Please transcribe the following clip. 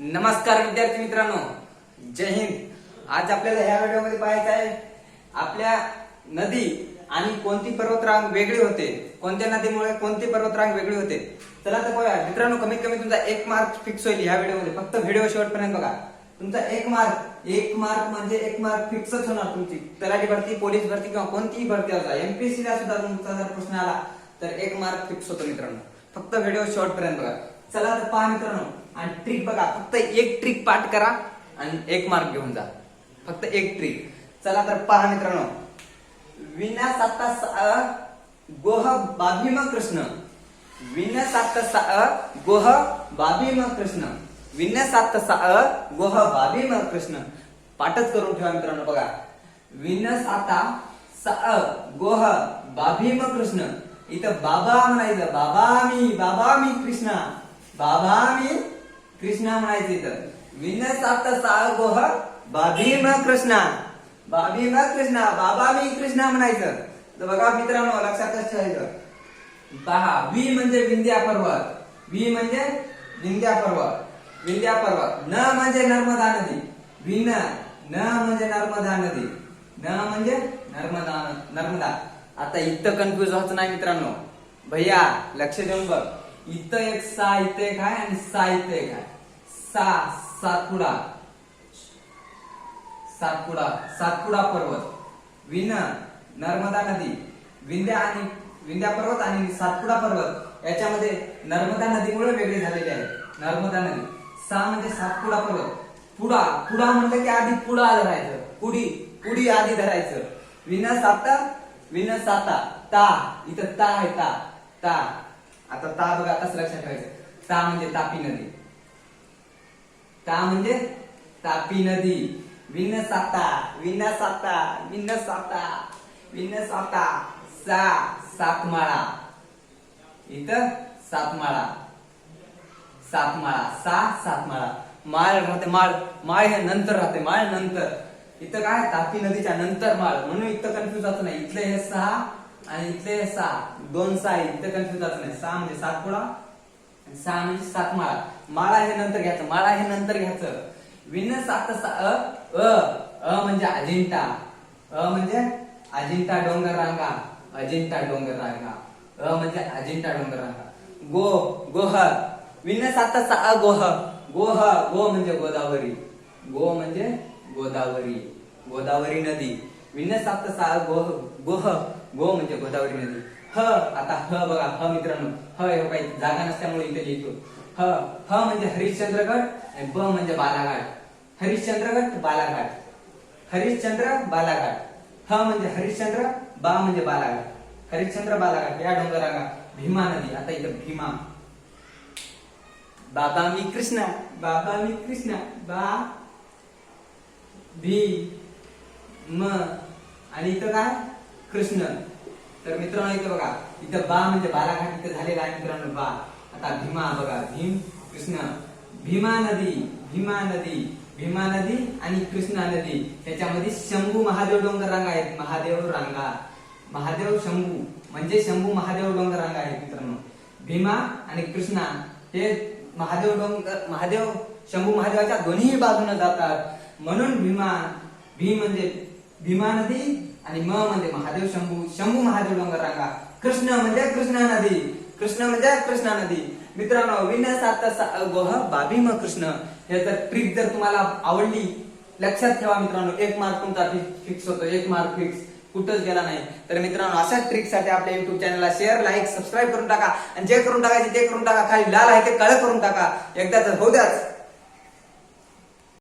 नमस्कार विद्यार्थी मित्रांनो. जय हिंद. आज आपल्याला ह्या व्हिडिओमध्ये पाहायचं आहे आपल्या नदी आणि कोणती पर्वतरांग वेगळी होते कोणत्या नदीमुळे कोणती पर्वतरांग वेगळी होते? चला तर बघा मित्रांनो कमीत कमी तुमचा एक मार्क फिक्स होईल ह्या व्हिडिओमध्ये. फक्त व्हिडिओ शेवटपर्यंत बघा. तुमचा एक मार्क एक मार्क म्हणजे एक मार्क फिक्सच होणार तुमची. तलाठी भरती पोलीस भरती किंवा कोणतीही भरती असा एमपीएससी ला सुद्धा तुमचा जर प्रश्न आला तर एक मार्क फिक्स होतो मित्रांनो. फक्त व्हिडिओ शेवटपर्यंत बघा. चला तर पहा मित्रांनो. आणि ट्रिक बघा फक्त एक ट्रिक पाठ करा आणि एक मार्क घेऊन जा. फक्त एक ट्रिक चला तर पहा मित्रांनो. विना साता सा गोह बाभीम कृष्ण. विन सात सा गोह बाभीम कृष्ण. विन सात सा गोह बाभीम कृष्ण. पाठच करून ठेवा मित्रांनो बघा. विन साता सा गोह बाभीम कृष्ण. इथं बाबा म्हणायचं बाबा मी बाबा मी कृष्णा. बाबा मी कृष्णा म्हणायचे तर विन सात सा गोह बाभीम कृष्णा. म कृष्णा बाबा मी कृष्णा म्हणायचं. तर बघा मित्रांनो लक्षातच ठेवायचं? पहा वी म्हणजे विंध्या पर्वत. वी म्हणजे विंध्या पर्वत. विंध्या पर्वत. न म्हणजे नर्मदा नदी. विन न म्हणजे नर्मदा नदी. न म्हणजे नर्मदा नर्मदा. आता इथं कन्फ्युज व्हायचं नाही मित्रांनो. भैया लक्ष देऊन बघ. इथं एक सा इथं एक आहे आणि सा इथं एक आहे. सा सातपुडा. सातपुडा सातपुडा पर्वत. विन नर्मदा नदी. विंध्या आणि विंध्या पर्वत आणि सातपुडा पर्वत. याच्यामध्ये नर्मदा नदीमुळे वेगळे झालेले आहे नर्मदा नदी. सा म्हणजे सातपुडा पर्वत. पुडा पुडा म्हटलं की आधी पुडा धरायचं. पुडी पुडी आधी धरायचं. विन साता विन साता. ता. इथं ता आहे ता. ता. आता ता बघा कसं लक्षात ठेवायचं. ता म्हणजे तापी नदी. ता म्हणजे तापी नदी. विन साता विन साता विन साता विन साता सा सातमाळा. इथं सातमाळा. सातमाळा. सा सातमाळा. माळ राहते माळ. माळ हे नंतर राहते माळ नंतर. इथं काय? तापी नदीच्या नंतर माळ. म्हणून इथं कन्फ्युज होत नाही इथलं हे सहा आणि इथले सहा दोन सहा इथं कन्फ्युज असं नाही. सहा म्हणजे सातपुडा आणि सहा म्हणजे सात माळा. माळा हे नंतर घ्यायचं माळा हे नंतर घ्यायचं. विन सात सा अ अ अ म्हणजे अजिंठा. अ म्हणजे अजिंठा डोंगर रांगा. अजिंठा डोंगर रांगा. अ म्हणजे अजिंठा डोंगर रांगा. गो गोह विन सात सा अ गोह गोह गो म्हणजे गोदावरी. गो म्हणजे गोदावरी. गोदावरी नदी. विन सात सा गोह गोह. गो म्हणजे गोदावरी नदी. ह आता ह बघा ह मित्रांनो. ह हे काही जागा नसल्यामुळे इथे लिहितो ह ह म्हणजे हरिश्चंद्रगड आणि ब म्हणजे बालाघाट. हरिश्चंद्रगड बालाघाट. हरिश्चंद्र बालाघाट. ह म्हणजे हरिश्चंद्र बा म्हणजे बालाघाट. हरिश्चंद्र बालाघाट या डोंगरांगा भीमा नदी. आता इथं भीमा. बाबा मी कृष्णा बाबा मी कृष्णा बा भी म. आणि इथं काय? कृष्ण. तर मित्रांनो इथं बघा इथं बा म्हणजे बालाघाट इथं झालेला आहे मित्रांनो बा. आता भीमा बघा भीम कृष्ण. भीमा नदी भीमा नदी भीमा नदी आणि कृष्णा नदी. त्याच्यामध्ये शंभू महादेव डोंगर रांगा आहेत. महादेव रांगा. महादेव शंभू. म्हणजे शंभू महादेव डोंगर रांगा आहेत मित्रांनो. भीमा आणि कृष्णा हे महादेव डोंगर महादेव शंभू महादेवाच्या दोन्ही बाजूने जातात. म्हणून भीमा भी म्हणजे भीमा नदी आणि म म्हणजे महादेव शंभू शंभू महादेव डोंगर रांगा कृष्ण म्हणजे कृष्णा नदी कृष्ण म्हणजे कृष्णा नदी. मित्रांनो विनय गोह म कृष्ण. हे तर ट्रिक जर तुम्हाला आवडली लक्षात ठेवा मित्रांनो एक मार्क तुमचा फिक्स होतो एक मार्क फिक्स कुठंच गेला नाही. तर मित्रांनो अशाच ट्रिकसाठी आपल्या युट्यूब चॅनलला शेअर लाईक सबस्क्राईब करून टाका. आणि जे करून टाकायचे ते करून टाका. खाली लाल आहे ते कळ करून टाका. एकदा तर होऊ द्याच